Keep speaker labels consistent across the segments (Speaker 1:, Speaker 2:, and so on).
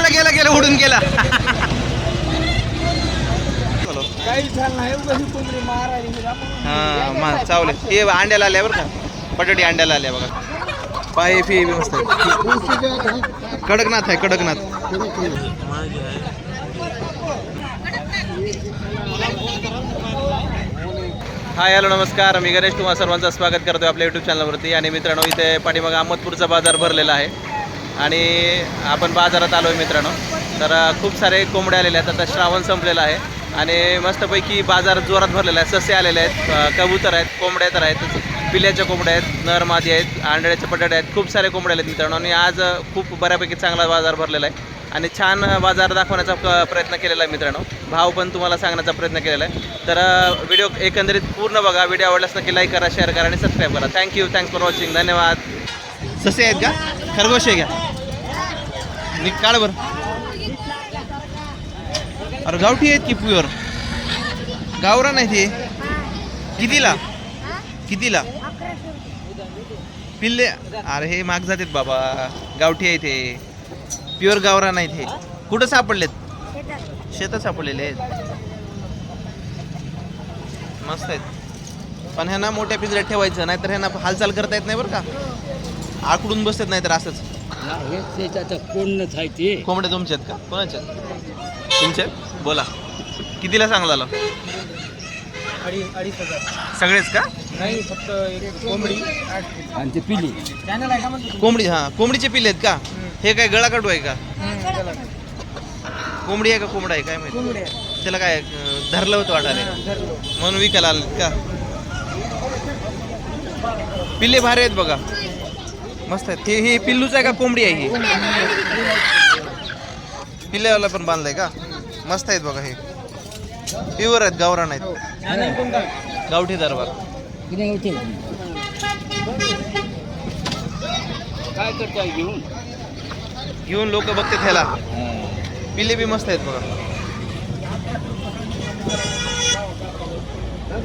Speaker 1: गेला गेला गेला उडून गेला.
Speaker 2: ही
Speaker 1: हा चावले. हे अंड्याला आल्या बरं का? बटाटी अंड्याला आल्या बघा. पाय फी मस्त आहे. कडकनाथ आहे कडकनाथ. हाय हॅलो नमस्कार. मी गणेश तुम्हा सर्वांचं स्वागत करतो आपल्या यूट्यूब चॅनलवरती आणि मित्रांनो इथे पाठीमागं अहमदपूरचा बाजार भरलेला आहे. आणि आपण बाजारात आलो आहे मित्रांनो. तर खूप सारे कोंबडे आलेले आहेत. आता श्रावण संपलेला आहे. आणि मस्तपैकी बाजार जोरात भरलेला आहे. ससे आलेले आहेत. कबूतर आहेत कोंबड्या तर आहेत. पिल्याच्या कोंबड्या आहेत नर मादी आहेत आंधळ्याचे बटाटे आहेत. खूप सारे कोंबड्या आहेत मित्रांनो. आणि आज खूप बऱ्यापैकी चांगला बाजार भरलेला आहे. आणि छान बाजार दाखवण्याचा प्रयत्न केलेला आहे मित्रांनो. भाव पण तुम्हाला सांगण्याचा प्रयत्न केलेला आहे. तर व्हिडिओ एकंदरीत पूर्ण बघा. व्हिडिओ आवडल्यास नक्की लाईक करा शेअर करा आणि सबस्क्राईब करा. थँक्यू थँक्स फॉर वॉचिंग धन्यवाद. ससे आहेत का खरगोश आहे का निक काळ बरं अरे गावठी आहेत की प्युअर गावरा नाही ते कितीला कितीला पिल्ले अरे हे माग जातात बाबा गावठी आहे ते प्युअर गावरा नाही ते कुठं सापडलेत शेतात सापडलेले आहेत मस्त आहेत पण ह्यांना मोठ्या पिंजऱ्यात ठेवायचं नाहीतर ह्यांना हालचाल करता येत नाही बरं का आकडून बसतात नाहीतर असंच.
Speaker 2: हे त्याच्यात कोणच आहे ते.
Speaker 1: कोंबड्या तुमच्या आहेत का? कोणाच्या? तुमच्या आहेत? बोला. कितीला सांगला
Speaker 2: अडीच अडीच हजार.
Speaker 1: सगळेच का?
Speaker 2: नाही फक्त एक कोंबडी आणि ते पिली. चॅनल आहे का म्हणतो
Speaker 1: कोंबडी हा. कोंबडीचे पिल्ले आहेत का? हे काय गळा काटू आहे का? कोंबडी आहे का कोंबडा आहे? काय माहिती?
Speaker 2: कोंबडी
Speaker 1: त्याला काय अं, धरलं होतं वाटायला? म्हणून विकायला आलं का? पिल्ले भारी आहेत बघा. मस्त आहेत हे हे पिल्लूच आहे का कोंबडी आहे ही? पिल्ल्यावाला पण बांधलाय का? मस्त आहेत बघा हे. प्युअर आहेत गावरान आहेत. गावठी दरबार.
Speaker 2: काय करताय घेऊन?
Speaker 1: घेऊन लोक बघते ह्याला पिल्ले बी मस्त आहेत बघा.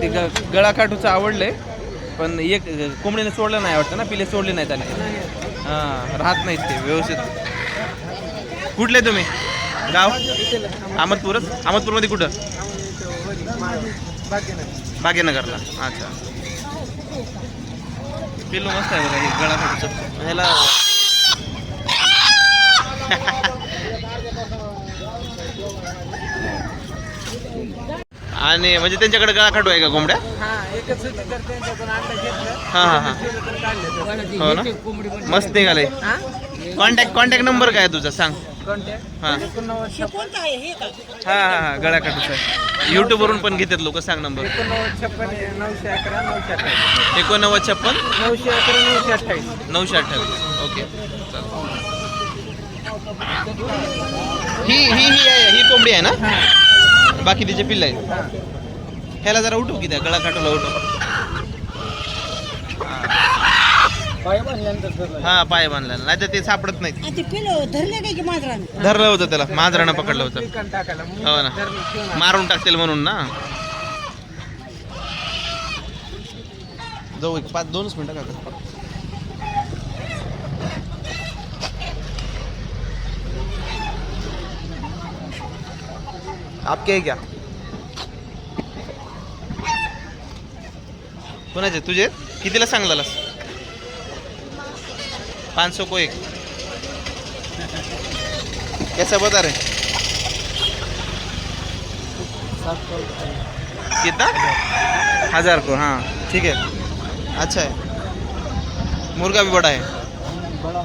Speaker 1: ते गळा काटूचं आवडलंय पण एक कोंबडीने सोडलं नाही वाटतं ना पिल्ले सोडले नाहीत त्याने हां राहत नाहीत ते व्यवस्थित. कुठले तुम्ही? गाव? अहमदपूरच? अहमदपूरमध्ये कुठं? भाग्यनगरला. अच्छा. पिल्लू मस्त आहे बघा हे गळा काटूचं ह्याला आणि म्हणजे त्यांच्याकडे गळा खाटू आहे का कोंबड्या?
Speaker 2: हा
Speaker 1: हां हां हां. हो ना? मस्त निघाले.
Speaker 2: हा?
Speaker 1: कॉन्टॅक्ट कॉन्टॅक्ट नंबर काय आहे तुझा? सांग.
Speaker 2: कॉन्टॅक्ट
Speaker 1: हां. हां हां हां गळा काटूचा आहे यूट्यूबवरून पण घेतात लोक. सांग नंबर
Speaker 2: एकोणनव्वद छप्पन आहे, नऊशे अकरा नऊशे अठ्ठावीस.
Speaker 1: एकोणनव्वद छप्पन
Speaker 2: नऊशे अकरा नऊशे अठ्ठावीस.
Speaker 1: नऊशे अठ्ठावीस. ओके. ही ही ही आहे. ही कोंबडी आहे ना? बाकी तिचे पिल्ल आहेत. ह्याला जरा उठू की त्या गळा काटूला उठू. हा पाय बांधला. नाही तर ते सापडत
Speaker 3: पिलो धरले काय की मांजरानं?
Speaker 1: धरलं होतं त्याला. मांजरानं पकडलं होतं. हो ना. मारून टाकतील म्हणून ना. जाऊ एक पाच दोनच मिनिटं का आपके आहे क्या? कोणाचे? तुझे? कितीला सांगलास? पाच को एक. कैसा बता रहे कितना हजार को हाँ. ठीक है अच्छा है मुर्गा भी बड़ा है बड़ा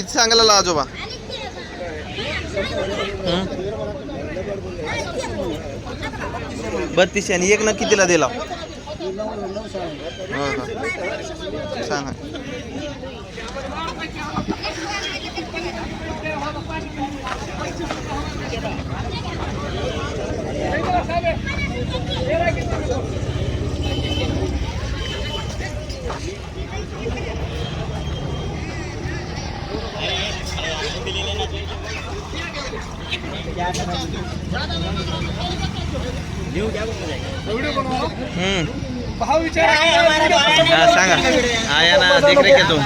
Speaker 1: किती सांगायला आजोबा? बत्तीसशे आणि एक ना कितीला दिला? हो, हो. सांगा.
Speaker 2: भाव विचारा
Speaker 1: हाँ सांगा आया ना देख रहे क्या तुम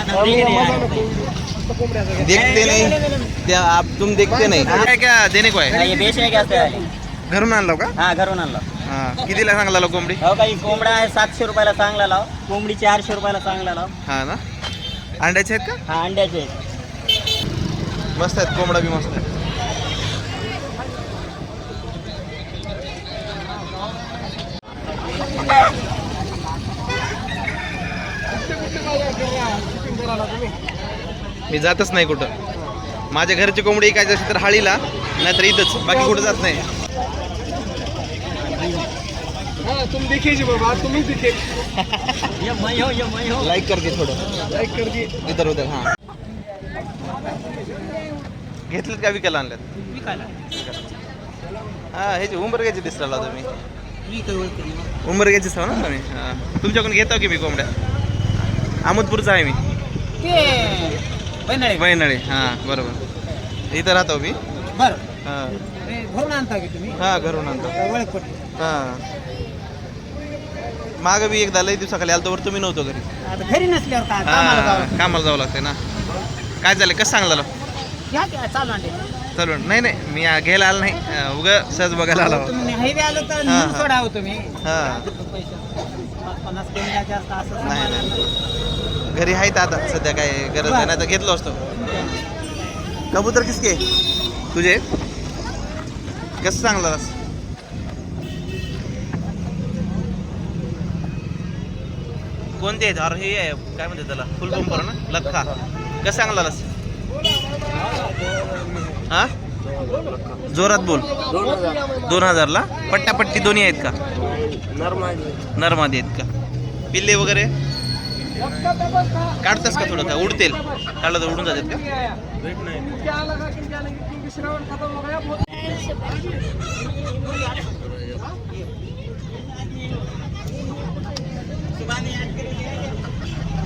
Speaker 1: देखते नहीं. त्या आप तुम देखते नहीं. काय क्या देणे को आहे
Speaker 4: हे बेच आहे का असं
Speaker 1: घरून आणलो का?
Speaker 4: हा घरून आणलं.
Speaker 1: हा कितीला सांगला कोंबडी?
Speaker 4: हो काही कोंबडा आहे सातशे रुपयाला चांगला लाव. कोंबडी चारशे रुपयाला चांगला लाव.
Speaker 1: हा ना. अंड्याचे आहेत का?
Speaker 4: हा अंड्याचे आहेत.
Speaker 1: मस्त आहेत कोंबडा बी मस्त आहे मी जातच नाही कुठं. माझ्या घरची कोंबडी काय असेल तर हाळीला नाहीतर इथंच. बाकी कुठं जात नाही.
Speaker 2: हाँ तुम दिखेगी बाबा तुम ही दिखे
Speaker 4: ये मै हो ये मै हो
Speaker 1: लाईक करते थोडं.
Speaker 2: लाइक कर दिए
Speaker 1: इधर उधर हां. घेतलेत का विकायला आणल्यात? हा ह्याची उंबर घ्यायची दिसला तुम्ही. उंबर घ्यायची ना तुम्ही. तुमच्याकडून घेतो की मी कोंबड्या? अहमदपूरचा आहे मी. वैनळे. हां बरोबर. इथं राहतो मी.
Speaker 2: बर.
Speaker 1: हां.
Speaker 2: घरून आणता की तुम्ही?
Speaker 1: हां घरून आणतो.
Speaker 2: ओळख पडली?
Speaker 1: हां. मागं बी एकदा लई दिवसाखाली आलतो वर तुम्ही नव्हतो घरी.
Speaker 2: आता घरी नसल्यावर काय? कामाला
Speaker 1: हां
Speaker 2: जावं
Speaker 1: कामाला जावं लागतंय ना. काय झालं? कसं सांगलं
Speaker 2: घ्या की, चालू
Speaker 1: नाही नाही मी आ- घ्यायला आलो नाही. उगा सहज बघायला आलो
Speaker 2: तुम्ही हायवे आलो तर
Speaker 1: हा,
Speaker 2: नेऊन
Speaker 1: हा.
Speaker 2: सोडावं तुम्ही.
Speaker 1: हां.
Speaker 2: पैसे पन्नास कमी द्या जास्त असं
Speaker 1: नाही,
Speaker 2: समाधान नाही.
Speaker 1: घरी आहेत आता. सध्या काय गरज नाही तर घेतलो असतो. कबूतर किसके? तुझे? कसं सांगला कोणते आहेत? अरे हे आहे, काय म्हणते त्याला? फुल पंपर ना? लखा. कसं सांगलास हा? जोरात बोल. दोन हजारला? पट्टापट्टी दोन्ही आहेत का? नर्मादी आहेत का? पिल्ले वगैरे? काढतास का थोडं? का उडतील. काढलं तर उडून जातात का?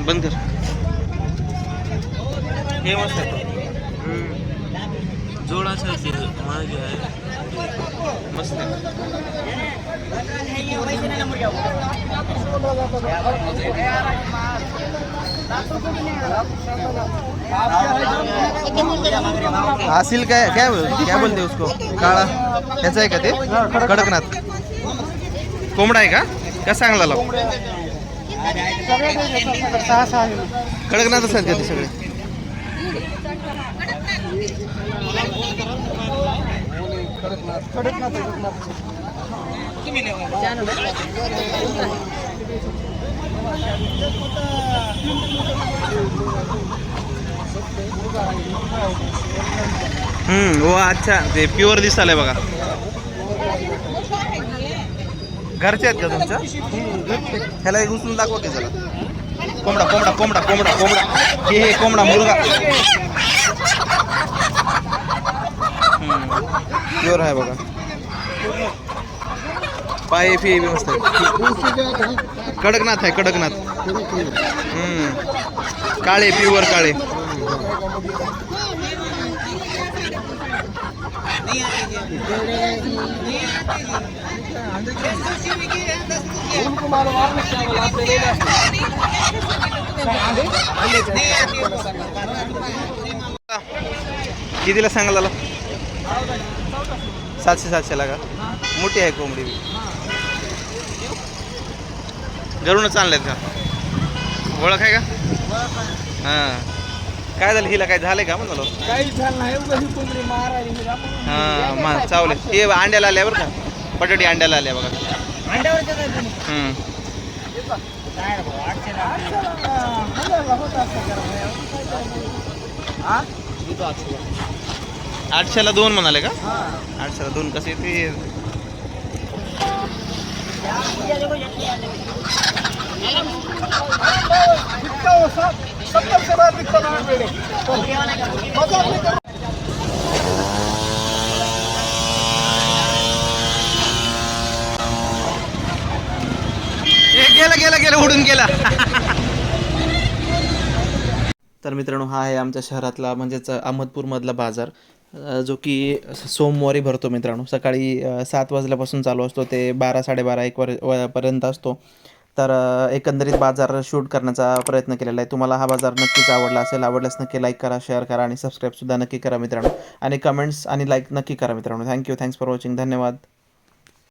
Speaker 1: बंद कर. हे मस्त आहे.
Speaker 5: जोडाचं ते मागे आहे.
Speaker 1: हासिल काय काय बोल- काय बोलते उसको? काळा? त्याचा आहे का ते? कडकनाथ. कोंबडा आहे का? का चांगला लाव
Speaker 2: सहा सहा
Speaker 1: कडकनाथ असेल का ते सगळे? हम्म हो अच्छा. ते प्युअर दिसायला बघा. घरचे आहेत का तुमच्या? ह्याला एक उचलून दाखवा की जरा. कोंबडा कोंबडा कोंबडा कोंबडा कोंबडा. हे कोंबडा मुलगा. प्युअर आहे बघा. पाय फी बी मस्त आहे. कडकनाथ आहे कडकनाथ. हम्म. काळे प्युअर काळे. कितीला सांगायला सातशे सातशेला का मोठी आहे कोंबडी. बी. घरूनच आणल्यात का? ओळख आहे का? हां. काय झालं? हिला काय झालंय का म्हणलं?
Speaker 2: झालं ही कोंबडी मारायला हिला.
Speaker 1: हां मा चावले. हे अंड्याला आल्या बरं का? पटडी अंड्याला आल्या बघा? हम्म. आठशेला दोन म्हणाले का? आठशेला दोन. कसे ते? गेला गेला गेला उडून गेला. तर मित्रांनो हा आहे आमच्या शहरातला म्हणजेच अहमदपूरमधला बाजार. जो की सोमवारी भरतो मित्रांनो. सकाळी सात वाजल्यापासून चालू असतो ते बारा साडेबारा एक वर पर्यंत असतो. तर एकंदरीत बाजार शूट करण्याचा प्रयत्न केलेला आहे. तुम्हाला हा बाजार नक्कीच आवडला असेल आवडल्यास नक्की लाईक करा शेअर करा आणि सबस्क्राईबसुद्धा नक्की करा मित्रांनो. आणि कमेंट्स आणि लाईक नक्की करा मित्रांनो. थँक्यू थँक्स फॉर वॉचिंग धन्यवाद.